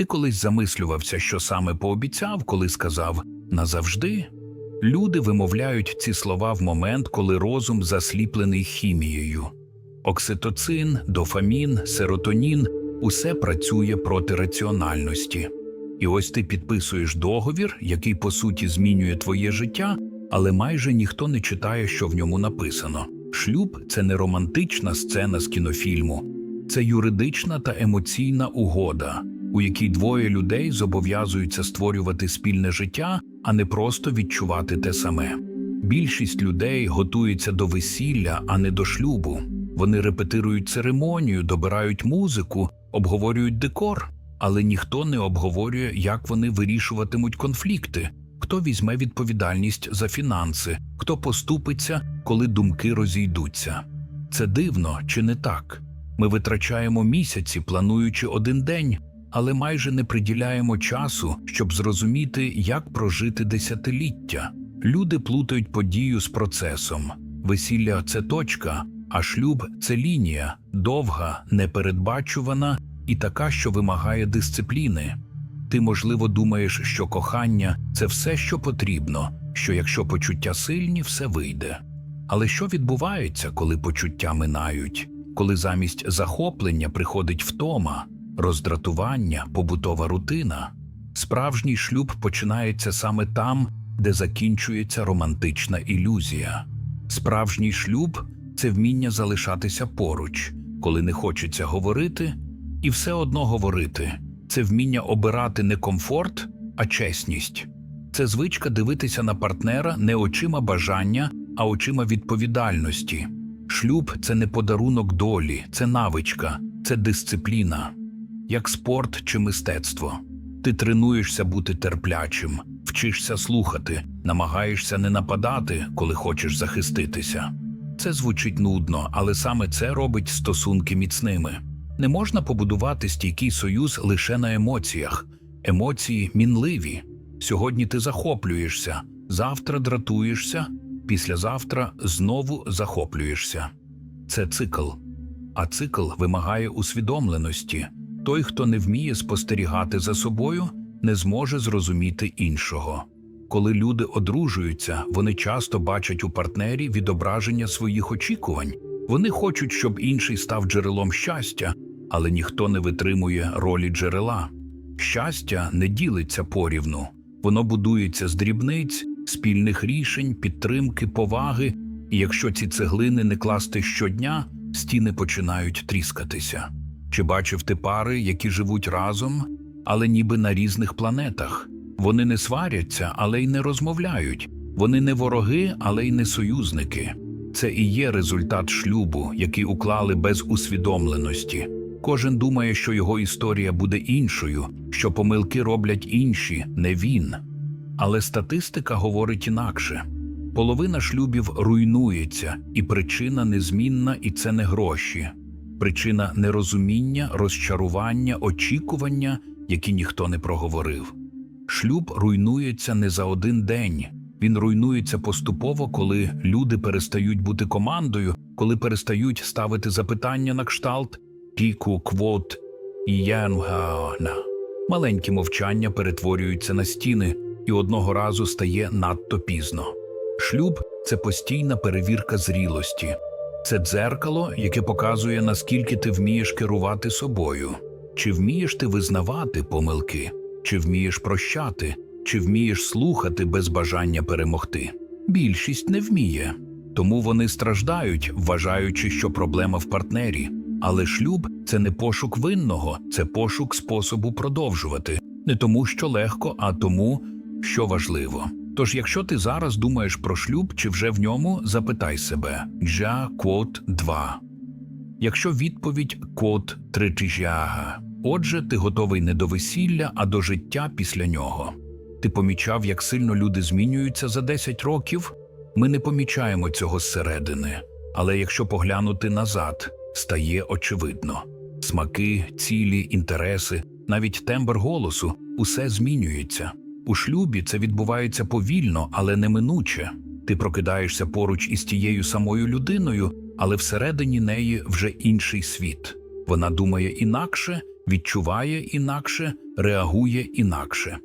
Ти колись замислювався, що саме пообіцяв, коли сказав назавжди. Люди вимовляють ці слова в момент, коли розум засліплений хімією. Окситоцин, дофамін, серотонін усе працює проти раціональності. І ось ти підписуєш договір, який по суті змінює твоє життя, але майже ніхто не читає, що в ньому написано. Шлюб це не романтична сцена з кінофільму, це юридична та емоційна угода, у якій двоє людей зобов'язуються створювати спільне життя, а не просто відчувати те саме. Більшість людей готується до весілля, а не до шлюбу. Вони репетирують церемонію, добирають музику, обговорюють декор, але ніхто не обговорює, як вони вирішуватимуть конфлікти, хто візьме відповідальність за фінанси, хто поступиться, коли думки розійдуться. Це дивно чи не так? Ми витрачаємо місяці, плануючи один день, але майже не приділяємо часу, щоб зрозуміти, як прожити десятиліття. Люди плутають подію з процесом. Весілля це точка, а шлюб це лінія, довга, непередбачувана і така, що вимагає дисципліни. Ти, можливо, думаєш, що кохання це все, що потрібно, що якщо почуття сильні, все вийде. Але що відбувається, коли почуття минають, коли замість захоплення приходить втома, роздратування, побутова рутина? Справжній шлюб починається саме там, де закінчується романтична ілюзія. Справжній шлюб це вміння залишатися поруч, коли не хочеться говорити, і все одно говорити. Це вміння обирати не комфорт, а чесність. Це звичка дивитися на партнера не очима бажання, а очима відповідальності. Шлюб це не подарунок долі, це навичка, це дисципліна, як спорт чи мистецтво. Ти тренуєшся бути терплячим, вчишся слухати, намагаєшся не нападати, коли хочеш захиститися. Це звучить нудно, але саме це робить стосунки міцними. Не можна побудувати стійкий союз лише на емоціях. Емоції мінливі. Сьогодні ти захоплюєшся, завтра дратуєшся, післязавтра знову захоплюєшся. Це цикл. А цикл вимагає усвідомленості. Той, хто не вміє спостерігати за собою, не зможе зрозуміти іншого. Коли люди одружуються, вони часто бачать у партнері відображення своїх очікувань. Вони хочуть, щоб інший став джерелом щастя, але ніхто не витримує ролі джерела. Щастя не ділиться порівну, воно будується з дрібниць, спільних рішень, підтримки, поваги, і якщо ці цеглини не класти щодня, стіни починають тріскатися. Чи бачив ти пари, які живуть разом, але ніби на різних планетах? Вони не сваряться, але й не розмовляють. Вони не вороги, але й не союзники. Це і є результат шлюбу, який уклали без усвідомленості. Кожен думає, що його історія буде іншою, що помилки роблять інші, не він. Але статистика говорить інакше. Половина шлюбів руйнується, і причина незмінна, і це не гроші. Причина нерозуміння, розчарування, очікування, які ніхто не проговорив. Шлюб руйнується не за один день. Він руйнується поступово, коли люди перестають бути командою, коли перестають ставити запитання на кшталт піку, квот і янгаона. Маленькі мовчання перетворюються на стіни і одного разу стає надто пізно. Шлюб це постійна перевірка зрілості, це дзеркало, яке показує, наскільки ти вмієш керувати собою, чи вмієш ти визнавати помилки, чи вмієш прощати, чи вмієш слухати без бажання перемогти. Більшість не вміє, тому вони страждають, вважаючи, що проблема в партнері. Але шлюб це не пошук винного, це пошук способу продовжувати, не тому, що легко, а тому, що важливо. Тож, якщо ти зараз думаєш про шлюб чи вже в ньому, запитай себе Джа квот 2. Якщо відповідь квот тричижяга, отже, ти готовий не до весілля, а до життя після нього. Ти помічав, як сильно люди змінюються за 10 років? Ми не помічаємо цього зсередини. Але якщо поглянути назад, стає очевидно. Смаки, цілі, інтереси, навіть тембр голосу усе змінюється. У шлюбі це відбувається повільно, але неминуче. Ти прокидаєшся поруч із тією самою людиною, але всередині неї вже інший світ. Вона думає інакше, відчуває інакше, реагує інакше.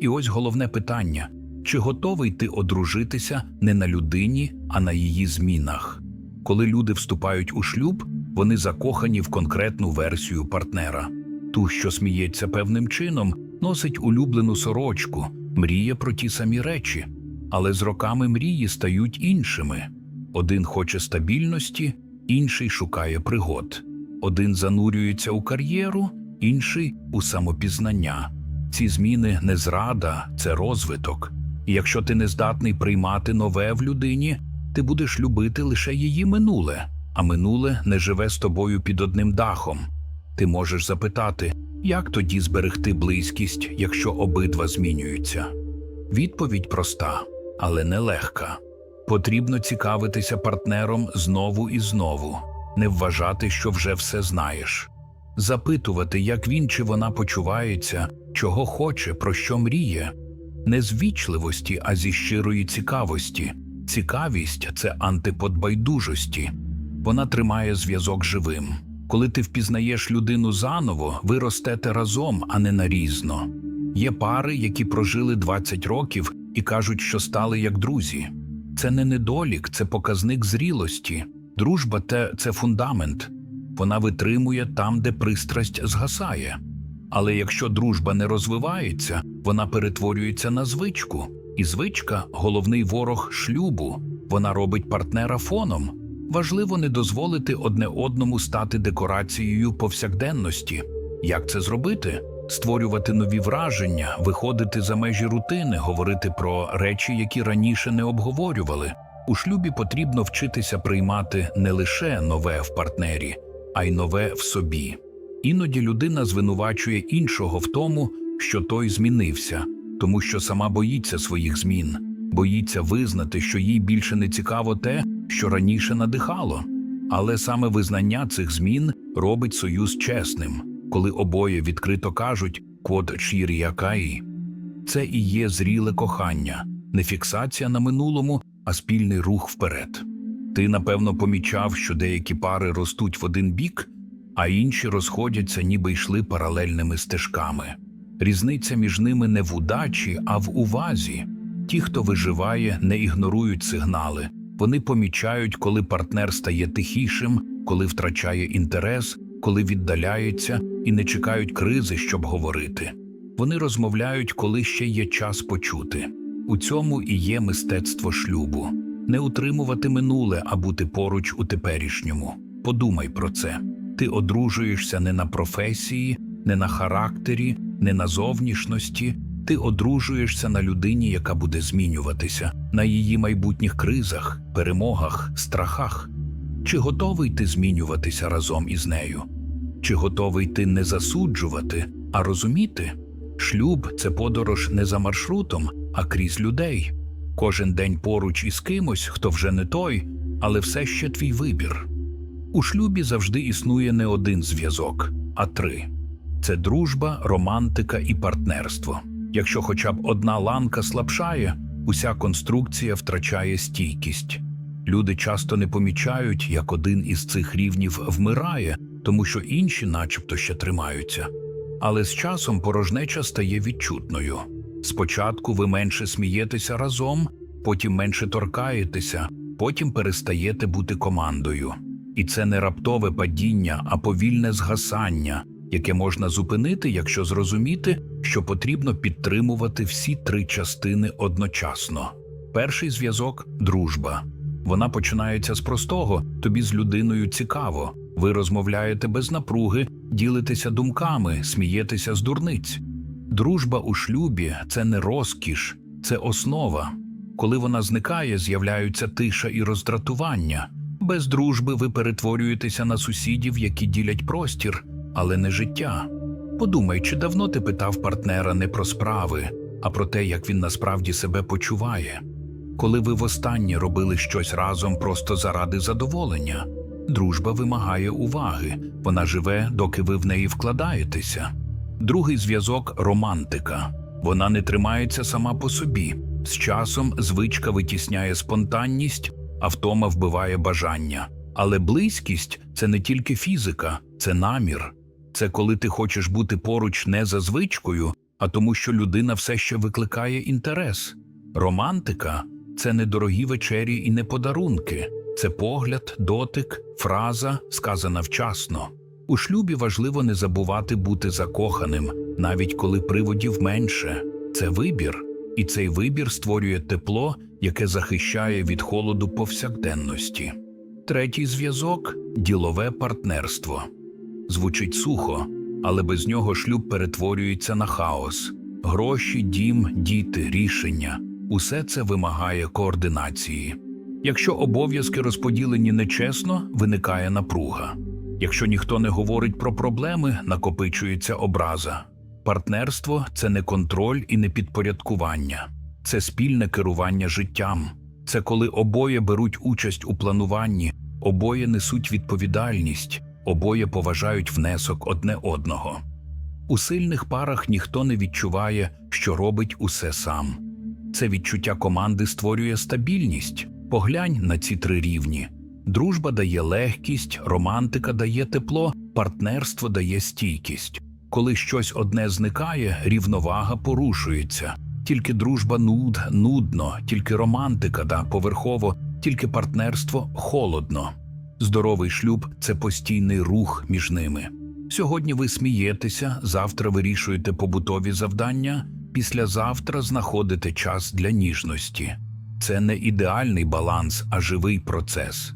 І ось головне питання: чи готовий ти одружитися не на людині, а на її змінах? Коли люди вступають у шлюб, вони закохані в конкретну версію партнера. Ту, що сміється певним чином, носить улюблену сорочку, мріє про ті самі речі, але з роками мрії стають іншими. Один хоче стабільності, інший шукає пригод. Один занурюється у кар'єру, інший у самопізнання. Ці зміни не зрада, це розвиток. І якщо ти не здатний приймати нове в людині, ти будеш любити лише її минуле, а минуле не живе з тобою під одним дахом. Ти можеш запитати, як тоді зберегти близькість, якщо обидва змінюються? Відповідь проста, але нелегка. Потрібно цікавитися партнером знову і знову, не вважати, що вже все знаєш, запитувати, як він чи вона почувається, чого хоче, про що мріє, не з вічливості, а зі щирої цікавості. Цікавість це антипод байдужості. Вона тримає зв'язок живим. Коли ти впізнаєш людину заново, ви ростете разом, а не нарізно. Є пари, які прожили 20 років і кажуть, що стали як друзі. Це не недолік, це показник зрілості. Дружба це фундамент. Вона витримує там, де пристрасть згасає. Але якщо дружба не розвивається, вона перетворюється на звичку. І звичка головний ворог шлюбу. Вона робить партнера фоном. Важливо не дозволити одне одному стати декорацією повсякденності. Як це зробити? Створювати нові враження, виходити за межі рутини, говорити про речі, які раніше не обговорювали. У шлюбі потрібно вчитися приймати не лише нове в партнері, а й нове в собі. Іноді людина звинувачує іншого в тому, що той змінився, тому що сама боїться своїх змін, боїться визнати, що їй більше не цікаво те, що раніше надихало. Але саме визнання цих змін робить союз чесним, коли обоє відкрито кажуть код якаї. Це і є зріле кохання, не фіксація на минулому, а спільний рух вперед. Ти, напевно, помічав, що деякі пари ростуть в один бік, а інші розходяться, ніби йшли паралельними стежками. Різниця між ними не в удачі, а в увазі. Ті, хто виживає, не ігнорують сигнали. Вони помічають, коли партнер стає тихішим, коли втрачає інтерес, коли віддаляється і не чекають кризи, щоб говорити. Вони розмовляють, коли ще є час почути. У цьому і є мистецтво шлюбу не утримувати минуле, а бути поруч у теперішньому. Подумай про це. Ти одружуєшся не на професії, не на характері, не на зовнішності. Ти одружуєшся на людині, яка буде змінюватися, на її майбутніх кризах, перемогах, страхах. Чи готовий ти змінюватися разом із нею? Чи готовий ти не засуджувати, а розуміти? Шлюб це подорож не за маршрутом, а крізь людей. Кожен день поруч із кимось, хто вже не той, але все ще твій вибір. У шлюбі завжди існує не один зв'язок, а три: це дружба, романтика і партнерство. Якщо хоча б одна ланка слабшає, уся конструкція втрачає стійкість. Люди часто не помічають, як один із цих рівнів вмирає, тому що інші, начебто, ще тримаються. Але з часом порожнеча стає відчутною. Спочатку ви менше смієтеся разом, потім менше торкаєтеся, потім перестаєте бути командою. І це не раптове падіння, а повільне згасання, яке можна зупинити, якщо зрозуміти, що потрібно підтримувати всі три частини одночасно. Перший зв'язок дружба. Вона починається з простого, тобі з людиною цікаво. Ви розмовляєте без напруги, ділитеся думками, смієтеся з дурниць. Дружба у шлюбі це не розкіш, це основа. Коли вона зникає, з'являються тиша і роздратування. Без дружби ви перетворюєтеся на сусідів, які ділять простір, але не життя. Подумай, чи давно ти питав партнера не про справи, а про те, як він насправді себе почуває. Коли ви востаннє робили щось разом просто заради задоволення, дружба вимагає уваги, вона живе, доки ви в неї вкладаєтеся. Другий зв'язок романтика. Вона не тримається сама по собі. З часом звичка витісняє спонтанність, а втома вбиває бажання. Але близькість це не тільки фізика, це намір. Це коли ти хочеш бути поруч не за звичкою, а тому, що людина все ще викликає інтерес. Романтика це не дорогі вечері і не подарунки, це погляд, дотик, фраза, сказана вчасно. У шлюбі важливо не забувати бути закоханим, навіть коли приводів менше. Це вибір, і цей вибір створює тепло, яке захищає від холоду повсякденності. Третій зв'язок ділове партнерство. Звучить сухо, але без нього шлюб перетворюється на хаос. Гроші, дім, діти, рішення усе це вимагає координації. Якщо обов'язки розподілені нечесно, виникає напруга. Якщо ніхто не говорить про проблеми, накопичується образа. Партнерство це не контроль і не підпорядкування, це спільне керування життям. Це коли обоє беруть участь у плануванні, обоє несуть відповідальність, обоє поважають внесок одне одного. У сильних парах ніхто не відчуває, що робить усе сам. Це відчуття команди створює стабільність. Поглянь на ці три рівні. Дружба дає легкість, романтика дає тепло, партнерство дає стійкість. Коли щось одне зникає, рівновага порушується. Тільки дружба нуд, нудно, тільки романтика да поверхово, тільки партнерство холодно. Здоровий шлюб це постійний рух між ними. Сьогодні ви смієтеся, завтра вирішуєте побутові завдання, післязавтра знаходите час для ніжності. Це не ідеальний баланс, а живий процес.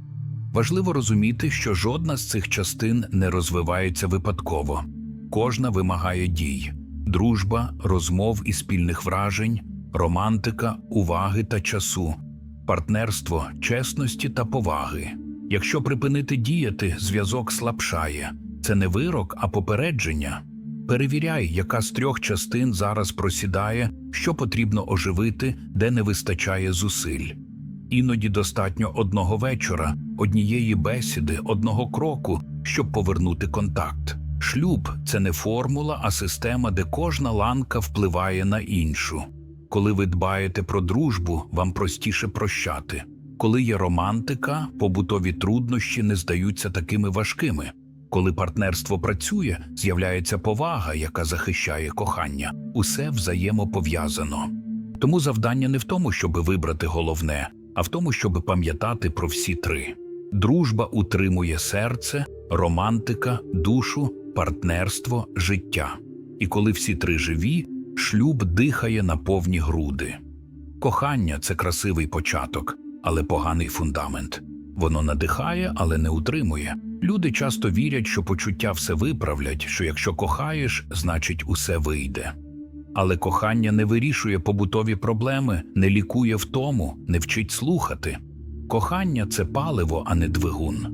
Важливо розуміти, що жодна з цих частин не розвивається випадково. Кожна вимагає дій: дружба, розмов і спільних вражень, романтика, уваги та часу, партнерство, чесності та поваги. Якщо припинити діяти, зв'язок слабшає. Це не вирок, а попередження. Перевіряй, яка з трьох частин зараз просідає, що потрібно оживити, де не вистачає зусиль. Іноді достатньо одного вечора, однієї бесіди, одного кроку, щоб повернути контакт. Шлюб це не формула, а система, де кожна ланка впливає на іншу. Коли ви дбаєте про дружбу, вам простіше прощати. Коли є романтика, побутові труднощі не здаються такими важкими. Коли партнерство працює, з'являється повага, яка захищає кохання. Усе взаємопов'язано. Тому завдання не в тому, щоб вибрати головне, а в тому, щоб пам'ятати про всі три. Дружба утримує серце, романтика, душу, партнерство, життя. І коли всі три живі, шлюб дихає на повні груди. Кохання це красивий початок, але поганий фундамент. Воно надихає, але не утримує. Люди часто вірять, що почуття все виправлять, що якщо кохаєш, значить усе вийде. Але кохання не вирішує побутові проблеми, не лікує втому, не вчить слухати. Кохання це паливо, а не двигун.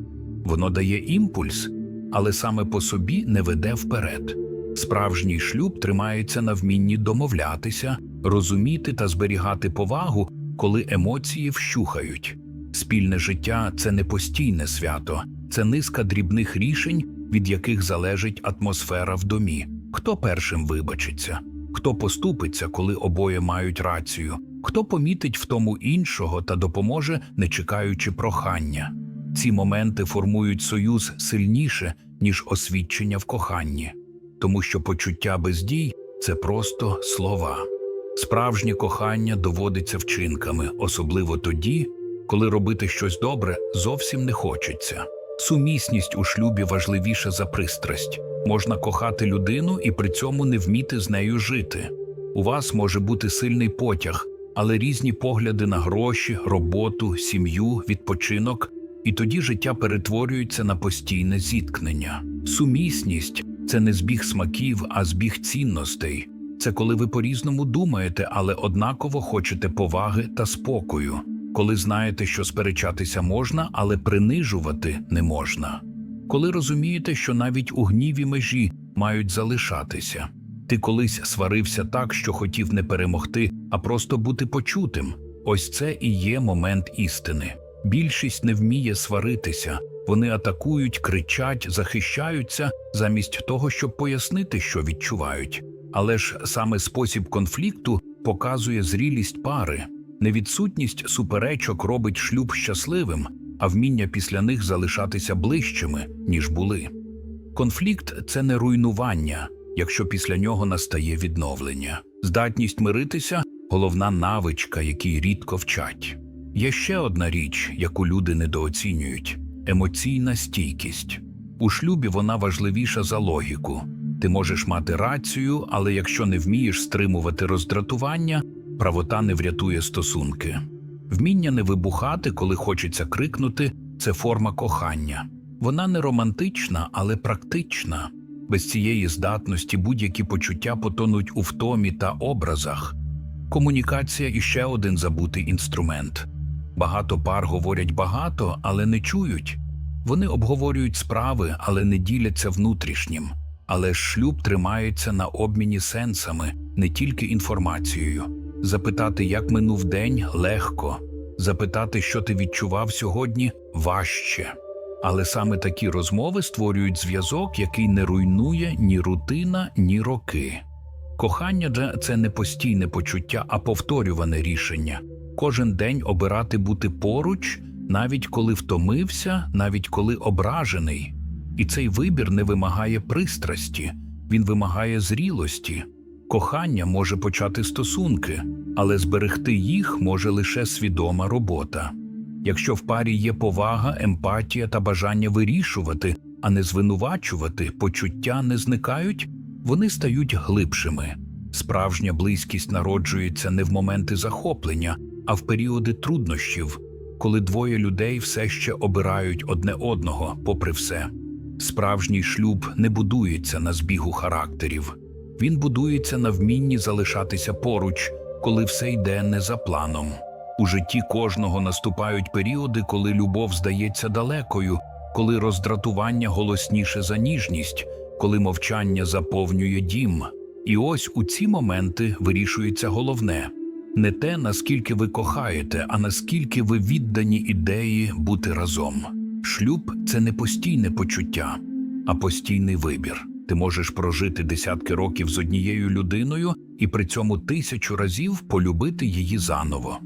Воно дає імпульс, але саме по собі не веде вперед. Справжній шлюб тримається на вмінні домовлятися, розуміти та зберігати повагу, коли емоції вщухають. Спільне життя це не постійне свято, це низка дрібних рішень, від яких залежить атмосфера в домі. Хто першим вибачиться, хто поступиться, коли обоє мають рацію, хто помітить в тому іншого та допоможе, не чекаючи прохання. Ці моменти формують союз сильніше, ніж освідчення в коханні, тому що почуття без дій це просто слова. Справжнє кохання доводиться вчинками, особливо тоді, коли робити щось добре зовсім не хочеться. Сумісність у шлюбі важливіша за пристрасть. Можна кохати людину і при цьому не вміти з нею жити. У вас може бути сильний потяг, але різні погляди на гроші, роботу, сім'ю, відпочинок, і тоді життя перетворюється на постійне зіткнення. Сумісність це не збіг смаків, а збіг цінностей. Це коли ви по-різному думаєте, але однаково хочете поваги та спокою, коли знаєте, що сперечатися можна, але принижувати не можна. Коли розумієте, що навіть у гніві межі мають залишатися. Ти колись сварився так, що хотів не перемогти, а просто бути почутим. Ось це і є момент істини. Більшість не вміє сваритися, вони атакують, кричать, захищаються, замість того, щоб пояснити, що відчувають. Але ж саме спосіб конфлікту показує зрілість пари. Невідсутність суперечок робить шлюб щасливим, а вміння після них залишатися ближчими, ніж були. Конфлікт це не руйнування, якщо після нього настає відновлення. Здатність миритися головна навичка, якій рідко вчать. Є ще одна річ, яку люди недооцінюють емоційна стійкість. У шлюбі вона важливіша за логіку. Ти можеш мати рацію, але якщо не вмієш стримувати роздратування, правота не врятує стосунки. Вміння не вибухати, коли хочеться крикнути, це форма кохання. Вона не романтична, але практична. Без цієї здатності будь-які почуття потонуть у втомі та образах. Комунікація іще один забутий інструмент. Багато пар говорять багато, але не чують. Вони обговорюють справи, але не діляться внутрішнім. Але шлюб тримається на обміні сенсами, не тільки інформацією. Запитати, як минув день, легко. Запитати, що ти відчував сьогодні, важче. Але саме такі розмови створюють зв'язок, який не руйнує ні рутина, ні роки. Кохання це не постійне почуття, а повторюване рішення. Кожен день обирати бути поруч, навіть коли втомився, навіть коли ображений. І цей вибір не вимагає пристрасті, він вимагає зрілості. Кохання може почати стосунки, але зберегти їх може лише свідома робота. Якщо в парі є повага, емпатія та бажання вирішувати, а не звинувачувати, почуття не зникають, вони стають глибшими. Справжня близькість народжується не в моменти захоплення, а в періоди труднощів, коли двоє людей все ще обирають одне одного, попри все. Справжній шлюб не будується на збігу характерів, він будується на вмінні залишатися поруч, коли все йде не за планом. У житті кожного наступають періоди, коли любов здається далекою, коли роздратування голосніше за ніжність, коли мовчання заповнює дім. І ось у ці моменти вирішується головне не те, наскільки ви кохаєте, а наскільки ви віддані ідеї бути разом. Шлюб це не постійне почуття, а постійний вибір. Ти можеш прожити десятки років з однією людиною і при цьому тисячу разів полюбити її заново.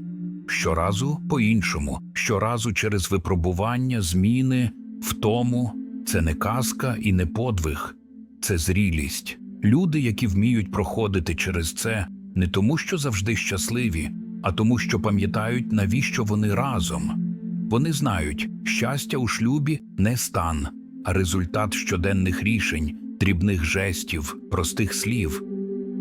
Щоразу по-іншому, щоразу через випробування, зміни, втому це не казка і не подвиг, це зрілість. Люди, які вміють проходити через це, не тому, що завжди щасливі, а тому, що пам'ятають, навіщо вони разом. Вони знають, щастя у шлюбі не стан, а результат щоденних рішень, дрібних жестів, простих слів.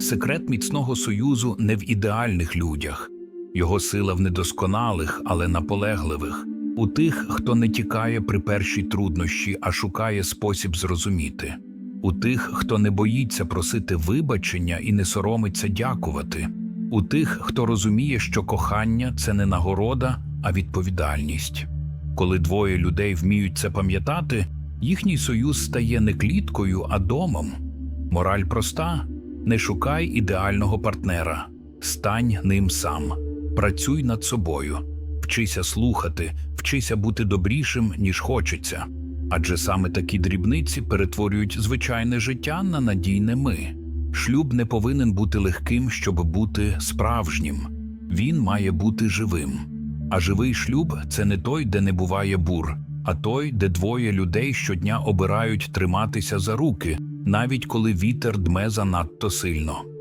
Секрет міцного союзу не в ідеальних людях, його сила в недосконалих, але наполегливих, у тих, хто не тікає при першій труднощі, а шукає спосіб зрозуміти, у тих, хто не боїться просити вибачення і не соромиться дякувати, у тих, хто розуміє, що кохання це не нагорода, а відповідальність. Коли двоє людей вміють це пам'ятати, їхній союз стає не кліткою, а домом. Мораль проста: не шукай ідеального партнера, стань ним сам, працюй над собою, вчися слухати, вчися бути добрішим, ніж хочеться. Адже саме такі дрібниці перетворюють звичайне життя на надійне ми. Шлюб не повинен бути легким, щоб бути справжнім. Він має бути живим. А живий шлюб це не той, де не буває бур, а той, де двоє людей щодня обирають триматися за руки, навіть коли вітер дме занадто сильно.